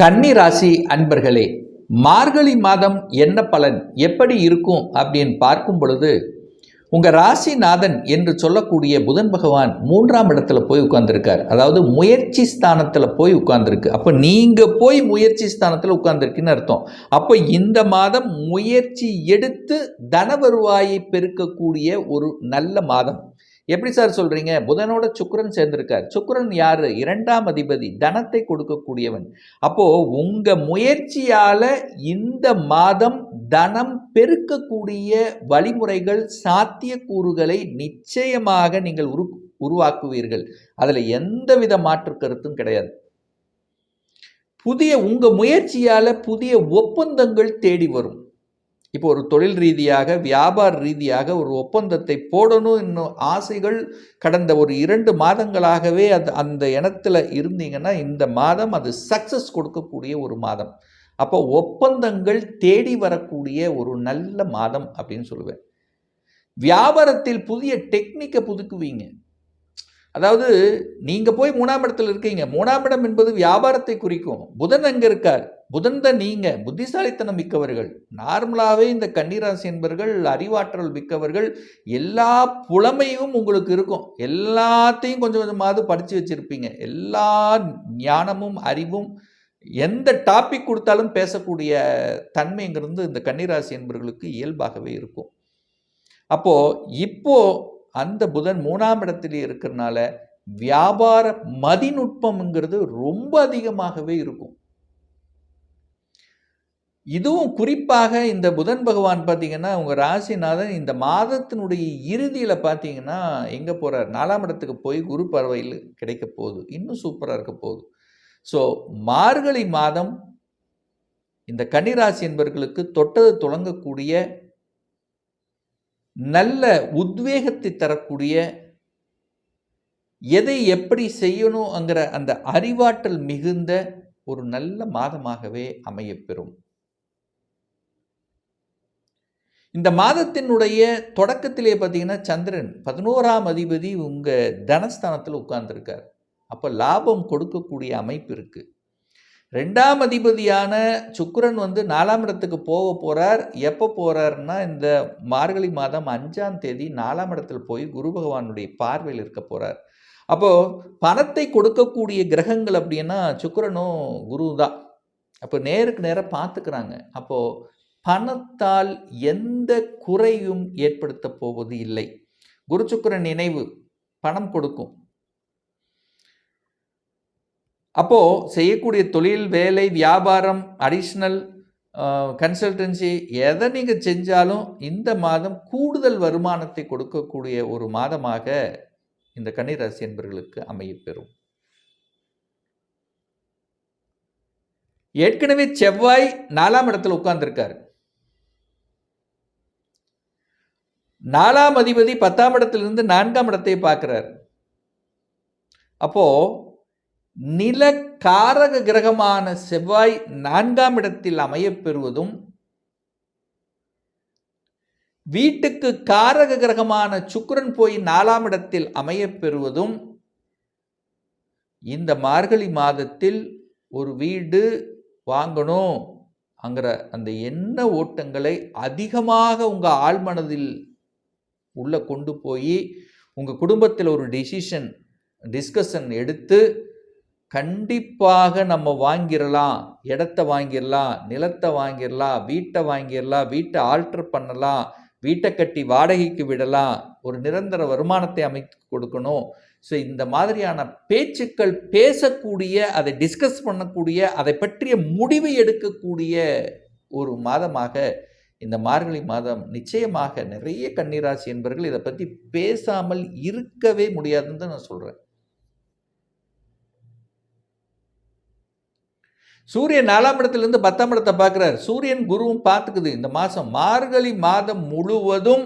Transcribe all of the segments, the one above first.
கன்னி ராசி அன்பர்களே மார்கழி மாதம் என்ன பலன் எப்படி இருக்கும் அப்படின்னு பார்க்கும் பொழுது உங்கள் ராசிநாதன் என்று சொல்லக்கூடிய புதன் பகவான் மூன்றாம் இடத்துல போய் உட்கார்ந்துருக்கார். அதாவது முயற்சி ஸ்தானத்தில் போய் உட்கார்ந்துருக்கு. அப்போ நீங்கள் போய் முயற்சி ஸ்தானத்தில் உட்கார்ந்துருக்குன்னு அர்த்தம். அப்போ இந்த மாதம் முயற்சி எடுத்து தன வருவாயை பெருக்கக்கூடிய ஒரு நல்ல மாதம். எப்படி சார் சொல்கிறீங்க புதனோட சுக்கரன் சேர்ந்திருக்கார். சுக்கரன் யார்? இரண்டாம் அதிபதி தனத்தை கொடுக்கக்கூடியவன். அப்போ உங்கள் முயற்சியால் இந்த மாதம் தனம் பெருக்கக்கூடிய வழிமுறைகள் சாத்தியக்கூறுகளை நிச்சயமாக நீங்கள் உரு உருவாக்குவீர்கள். அதில் எந்தவித மாற்று கருத்தும் கிடையாது. புதிய உங்கள் முயற்சியால் புதிய ஒப்பந்தங்கள் தேடி வரும். இப்போ ஒரு தொழில் ரீதியாக வியாபார ரீதியாக ஒரு ஒப்பந்தத்தை போடணும் இன்னும் ஆசைகள் கடந்த ஒரு இரண்டு மாதங்களாகவே அது அந்த இனத்தில் இருந்தீங்கன்னா இந்த மாதம் அது சக்ஸஸ் கொடுக்கக்கூடிய ஒரு மாதம். அப்போ ஒப்பந்தங்கள் தேடி வரக்கூடிய ஒரு நல்ல மாதம் அப்படின்னு சொல்லுவேன். வியாபாரத்தில் புதிய டெக்னிக்கை புதுக்குவீங்க. அதாவது நீங்கள் போய் மூணாம் இடத்துல இருக்கீங்க. மூணாம் இடம் என்பது வியாபாரத்தை குறிக்கும். புதன் அங்கே இருக்கார். புதந்த நீங்கள் புத்திசாலித்தனம் மிக்கவர்கள் நார்மலாகவே இந்த கன்னிராசி என்பவர்கள் அறிவாற்றல் மிக்கவர்கள் எல்லா புலமையும் உங்களுக்கு இருக்கும். எல்லாத்தையும் கொஞ்சம் கொஞ்சமாவது படித்து வச்சுருப்பீங்க. எல்லா ஞானமும் அறிவும் எந்த டாபிக் கொடுத்தாலும் பேசக்கூடிய தன்மைங்கிறது இந்த கன்னிராசி என்பவர்களுக்கு இயல்பாகவே இருக்கும். அப்போது இப்போது அந்த புதன் மூணாம் இடத்துல இருக்கிறனால வியாபார மதிநுட்பம்ங்கிறது ரொம்ப அதிகமாகவே இருக்கும். இதுவும் குறிப்பாக இந்த புதன் பகவான் பார்த்தீங்கன்னா உங்கள் ராசிநாதன் இந்த மாதத்தினுடைய இறுதியில் பார்த்தீங்கன்னா எங்கே போகிறார் நாலாம் இடத்துக்கு போய் குரு பறவையில் கிடைக்க போகுது. இன்னும் சூப்பராக இருக்க போகுது. ஸோ மார்கழி மாதம் இந்த கன்னிராசி என்பவர்களுக்கு தொட்டது தொடங்கக்கூடிய நல்ல உத்வேகத்தை தரக்கூடிய எதை எப்படி செய்யணுங்கிற அந்த அறிவாற்றல் மிகுந்த ஒரு நல்ல மாதமாகவே அமையப்பெறும் இந்த மாதத்தினுடைய தொடக்கத்திலே பார்த்தீங்கன்னா சந்திரன் பதினோராம் அதிபதி உங்கள் தனஸ்தானத்தில் உட்கார்ந்துருக்கார். அப்போ லாபம் கொடுக்கக்கூடிய அமைப்பு இருக்குது ரெண்டாம் அதிபதியான சுக்கிரன் வந்து நாலாம் இடத்துக்கு போக போகிறார் எப்போ போகிறாருன்னா இந்த மார்கழி மாதம் அஞ்சாம் தேதி நாலாம் இடத்துல போய் குரு பகவானுடைய பார்வையில் இருக்க போகிறார் அப்போது பணத்தை கொடுக்கக்கூடிய கிரகங்கள் அப்படின்னா சுக்கிரனும் குரு தான் அப்போ நேருக்கு நேராக பார்த்துக்கிறாங்க. அப்போது பணத்தால் எந்த குறையும் ஏற்படுத்த போவது இல்லை. குருச்சுக்கரன் நினைவு பணம் கொடுக்கும். அப்போது செய்யக்கூடிய தொழில் வேலை வியாபாரம் அடிஷ்னல் கன்சல்டன்சி எதை நீங்கள் செஞ்சாலும் இந்த மாதம் கூடுதல் வருமானத்தை கொடுக்கக்கூடிய ஒரு மாதமாக இந்த கன்னிராசி என்பவர்களுக்கு அமையப்பெறும் ஏற்கனவே செவ்வாய் நாலாம் இடத்துல உட்கார்ந்துருக்காரு. நாலாம் அதிபதி பத்தாம் இடத்திலிருந்து நான்காம் இடத்தை பார்க்கிறார். அப்போ நில காரக கிரகமான செவ்வாய் நான்காம் இடத்தில் அமையப்பெறுவதும் வீட்டுக்கு காரக கிரகமான சுக்கரன் போய் நாலாம் இடத்தில் அமையப்பெறுவதும் இந்த மார்கழி மாதத்தில் ஒரு வீடு வாங்கணும் அங்கிற அந்த எண்ண ஓட்டங்களை அதிகமாக உங்கள் ஆழ்மனதில் உள்ளே கொண்டு போய் உங்கள் குடும்பத்தில் ஒரு டிசிஷன் டிஸ்கஷன் எடுத்து கண்டிப்பாக நம்ம வாங்கிடலாம் இடத்த வாங்கிடலாம் நிலத்தை வாங்கிடலாம் வீட்டை வாங்கிடலாம் வீட்டை ஆல்ட்ரு பண்ணலாம் வீட்டை கட்டி வாடகைக்கு விடலாம். ஒரு நிரந்தர வருமானத்தை அமைத்து கொடுக்கணும். ஸோ இந்த மாதிரியான பேச்சுக்கள் பேசக்கூடிய அதை டிஸ்கஸ் பண்ணக்கூடிய அதை பற்றிய முடிவு எடுக்கக்கூடிய ஒரு மாதமாக இந்த மார்கழி மாதம் நிச்சயமாக நிறைய கன்னிராசி என்பவர்கள் இதை பற்றி பேசாமல் இருக்கவே முடியாதுன்னு தான் நான் சொல்கிறேன் சூரியன் நாலாம் இடத்துலேருந்து பத்தாம் இடத்தை பார்க்குறார். சூரியன் குருவும் பார்த்துக்குது. இந்த மாதம் மார்கழி மாதம் முழுவதும்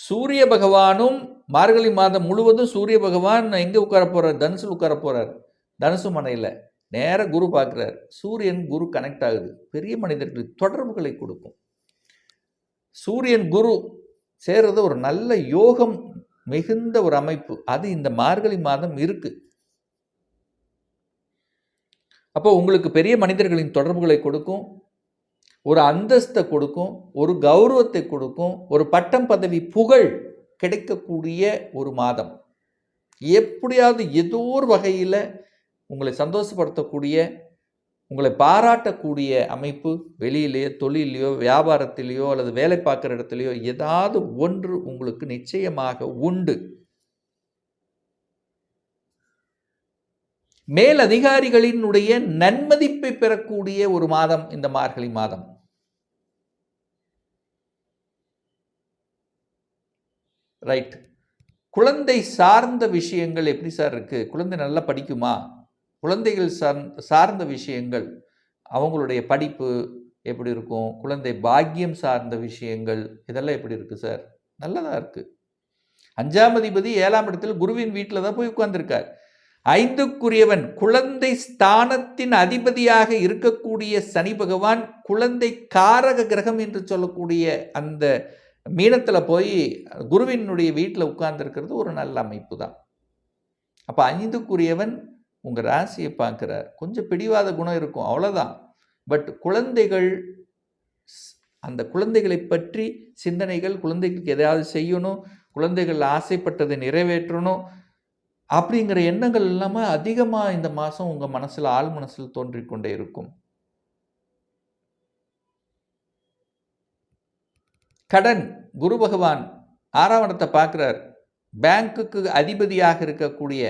சூரிய பகவானும் மார்கழி மாதம் முழுவதும் சூரிய பகவான் எங்கே உட்கார போகிறார் தனுசில் உட்கார போகிறார் தனுசு மனையில் நேராக குரு பார்க்குறார். சூரியன் குரு கனெக்ட் ஆகுது. பெரிய மனிதர்களுக்கு தொடர்புகளை கொடுக்கும். சூரியன் குரு சேர்றது ஒரு நல்ல யோகம் மிகுந்த ஒரு அமைப்பு. அது இந்த மார்கழி மாதம் இருக்குது அப்போ உங்களுக்கு பெரிய மனிதர்களின் தொடர்புகளை கொடுக்கும் ஒரு அந்தஸ்தை கொடுக்கும் ஒரு கௌரவத்தை கொடுக்கும் ஒரு பட்டம் பதவி புகழ் கிடைக்கக்கூடிய ஒரு மாதம். எப்படியாவது ஏதோ ஒரு வகையில் உங்களை சந்தோஷப்படுத்தக்கூடிய உங்களை பாராட்டக்கூடிய அமைப்பு வெளியிலேயோ தொழிலையோ வியாபாரத்திலேயோ அல்லது வேலை பார்க்குற இடத்துலையோ ஏதாவது ஒன்று உங்களுக்கு நிச்சயமாக உண்டு. மேல் அதிகாரிகளினுடைய நன்மதிப்பை பெறக்கூடிய ஒரு மாதம் இந்த மார்கழி மாதம். ரைட். குழந்தை சார்ந்த விஷயங்கள் எப்படி சார் இருக்கு? குழந்தை நல்லா படிக்குமா? குழந்தைகள் சார் சார்ந்த விஷயங்கள் அவங்களுடைய படிப்பு எப்படி இருக்கும் குழந்தை பாக்கியம் சார்ந்த விஷயங்கள் இதெல்லாம் எப்படி இருக்குது சார்? நல்லதாக இருக்குது அஞ்சாம் அதிபதி ஏழாம் இடத்தில் குருவின் வீட்டில் தான் போய் உட்கார்ந்துருக்கார். ஐந்துக்குரியவன் குழந்தை ஸ்தானத்தின் அதிபதியாக இருக்கக்கூடிய சனி பகவான் குழந்தை காரக கிரகம் என்று சொல்லக்கூடிய அந்த மீனத்தில் போய் குருவினுடைய வீட்டில் உட்கார்ந்துருக்கிறது ஒரு நல்ல அமைப்பு தான். அப்போ ஐந்துக்குரியவன் உங்கள் ராசியை பார்க்குறார். கொஞ்சம் பிடிவாத குணம் இருக்கும் அவ்வளோதான் பட் குழந்தைகள் அந்த குழந்தைகளை பற்றி சிந்தனைகள் குழந்தைகளுக்கு எதையாவது செய்யணும் குழந்தைகள் ஆசைப்பட்டதை நிறைவேற்றணும் அப்படிங்கிற எண்ணங்கள் இல்லாமல் அதிகமாக இந்த மாதம் உங்கள் மனசில் ஆள் மனசில் தோன்றிக்கொண்டே இருக்கும். கடன் குரு பகவான் ஆறாம் இடத்தை பார்க்குறார். பேங்க்குக்கு அதிபதியாக இருக்கக்கூடிய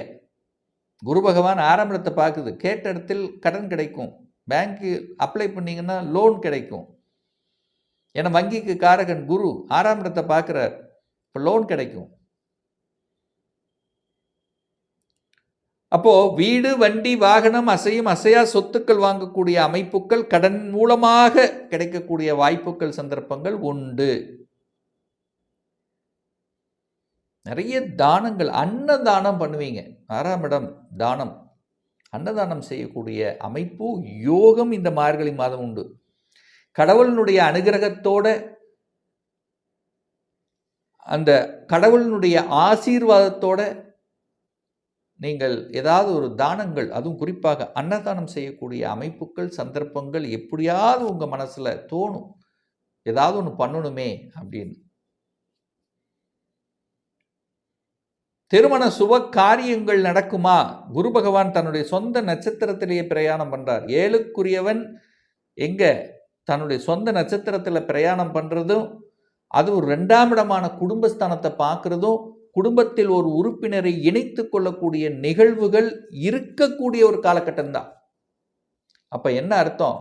குரு பகவான் ஆரம்பத்தை பார்க்குது. கேட்ட இடத்தில் கடன் கிடைக்கும். பேங்க்கு அப்ளை பண்ணிங்கன்னா லோன் கிடைக்கும். ஏன்னா வங்கிக்கு காரகன் குரு ஆறாம் இடத்தை பார்க்குறார். இப்போ லோன் கிடைக்கும். அப்போது வீடு வண்டி வாகனம் அசையும் அசையா சொத்துக்கள் வாங்கக்கூடிய அமைப்புகள் கடன் மூலமாக கிடைக்கக்கூடிய வாய்ப்புகள் சந்தர்ப்பங்கள் உண்டு. நிறைய தானங்கள் அன்னதானம் பண்ணுவீங்க. ஆறாம் இடம் தானம். அன்னதானம் செய்யக்கூடிய அமைப்பு யோகம் இந்த மார்கழி மாதம் உண்டு. கடவுளினுடைய அனுகிரகத்தோட அந்த கடவுளினுடைய ஆசீர்வாதத்தோட நீங்கள் ஏதாவது ஒரு தானங்கள் அதுவும் குறிப்பாக அன்னதானம் செய்யக்கூடிய அமைப்புகள் சந்தர்ப்பங்கள் எப்படியாவது உங்கள் மனசில் தோணும். ஏதாவது ஒன்று பண்ணணுமே அப்படின்னு. திருமண சுப காரியங்கள் நடக்குமா? குரு பகவான் தன்னுடைய சொந்த நட்சத்திரத்திலேயே பிரயாணம் பண்ணுறார் ஏழுக்குரியவன் எங்கே? தன்னுடைய சொந்த நட்சத்திரத்தில் பிரயாணம் பண்ணுறதும் அது ஒரு ரெண்டாம் இடமான குடும்பஸ்தானத்தை பார்க்குறதும் குடும்பத்தில் ஒரு உறுப்பினரை இணைத்து கொள்ளக்கூடிய நிகழ்வுகள் இருக்கக்கூடிய ஒரு காலகட்டம்தான். அப்போ என்ன அர்த்தம்?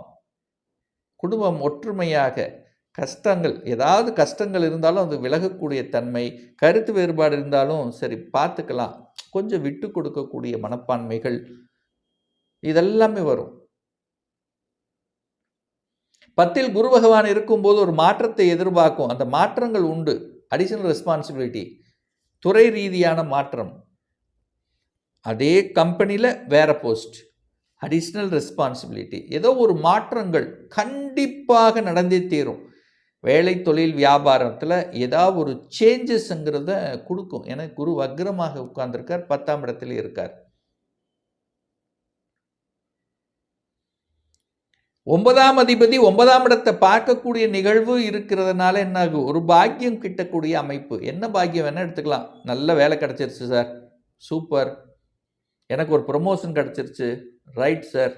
குடும்பம் ஒற்றுமையாக கஷ்டங்கள் ஏதாவது கஷ்டங்கள் இருந்தாலும் அது விலகக்கூடிய தன்மை கருத்து வேறுபாடு இருந்தாலும் சரி பார்த்துக்கலாம். கொஞ்சம் விட்டு கொடுக்கக்கூடிய மனப்பான்மைகள் இதெல்லாமே வரும். பத்தில் குரு பகவான் இருக்கும்போது ஒரு மாற்றத்தை எதிர்பார்க்கும். அந்த மாற்றங்கள் உண்டு. அடிஷனல் ரெஸ்பான்சிபிலிட்டி துறை ரீதியான மாற்றம். அதே கம்பெனியில் வேற போஸ்ட் அடிஷ்னல் ரெஸ்பான்சிபிலிட்டி ஏதோ ஒரு மாற்றங்கள் கண்டிப்பாக நடந்தே தீரும். வேலை தொழில் வியாபாரத்தில் ஏதாவது ஒரு சேஞ்சஸ்ங்கிறத கொடுக்கும். ஏன்னா குரு வக்ரமாக உட்கார்ந்துருக்கார் பத்தாம் இடத்துல இருக்கார். ஒன்பதாம் அதிபதி ஒன்பதாம் இடத்தை பார்க்கக்கூடிய நிகழ்வு இருக்கிறதுனால என்ன ஆகும் ஒரு பாக்கியம் கிட்டக்கூடிய அமைப்பு. என்ன பாக்கியம் வேணால் எடுத்துக்கலாம். நல்ல வேலை கிடச்சிருச்சு சார். சூப்பர். எனக்கு ஒரு ப்ரொமோஷன் கிடச்சிருச்சு. ரைட் சார்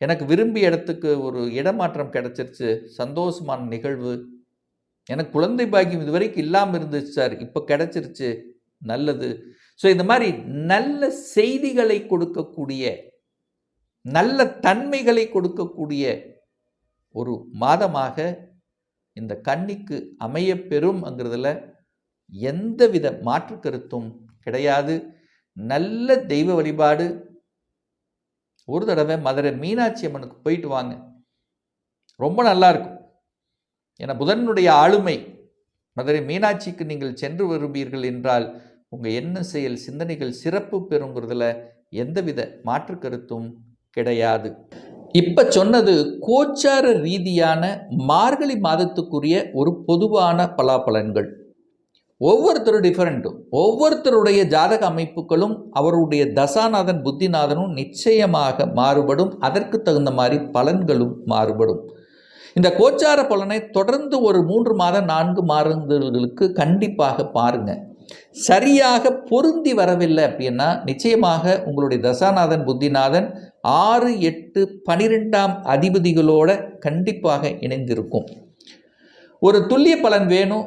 எனக்கு விரும்பிய இடத்துக்கு ஒரு இடமாற்றம் கிடச்சிருச்சு. சந்தோஷமான நிகழ்வு. எனக்கு குழந்தை பாக்கியம் இது வரைக்கும் இல்லாமல் இருந்துச்சு சார். இப்போ கிடச்சிருச்சு. நல்லது. ஸோ இந்த மாதிரி நல்ல செய்திகளை கொடுக்கக்கூடிய நல்ல தன்மைகளை கொடுக்கக்கூடிய ஒரு மாதமாக இந்த கன்னிக்கு அமையப்பெறும்ங்கிறதுல எந்தவித மாற்று கருத்தும் கிடையாது. நல்ல தெய்வ வழிபாடு ஒரு தடவை மதுரை மீனாட்சி அம்மனுக்கு போயிட்டு வாங்க. ரொம்ப நல்லா இருக்கும். ஏன்னா புதனுடைய ஆளுமை மதுரை மீனாட்சிக்கு நீங்கள் சென்று வருவீர்கள் என்றால் உங்கள் என்ன செயல் சிந்தனைகள் சிறப்பு பெறுங்கிறதுல எந்தவித மாற்று கருத்தும் கிடையாது. இப்போ சொன்னது கோச்சார ரீதியான மார்கழி மாதத்துக்குரிய ஒரு பொதுவான பலாபலன்கள் ஒவ்வொருத்தரும் டிஃப்ரெண்ட்டும் ஒவ்வொருத்தருடைய ஜாதக அமைப்புகளும் அவருடைய தசாநாதன் புத்திநாதனும் நிச்சயமாக மாறுபடும். அதற்கு தகுந்த மாதிரி பலன்களும் மாறுபடும். இந்த கோச்சார பலனை தொடர்ந்து ஒரு மூன்று மாதம் நான்கு மாதங்களுக்கு கண்டிப்பாக பாருங்கள் சரியாக பொருந்தி வரவில்லை அப்படின்னா நிச்சயமாக உங்களுடைய தசாநாதன் புத்திநாதன் ஆறு எட்டு பனிரெண்டாம் அதிபதிகளோட கண்டிப்பாக இணைந்திருக்கும். ஒரு துல்லிய பலன் வேணும்.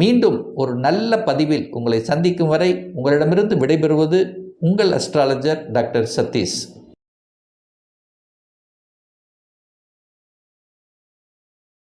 மீண்டும் ஒரு நல்ல பதிவில் உங்களை சந்திக்கும் வரை உங்களிடமிருந்து விடைபெறுவது உங்கள் அஸ்ட்ராலஜர் டாக்டர் சதீஷ்.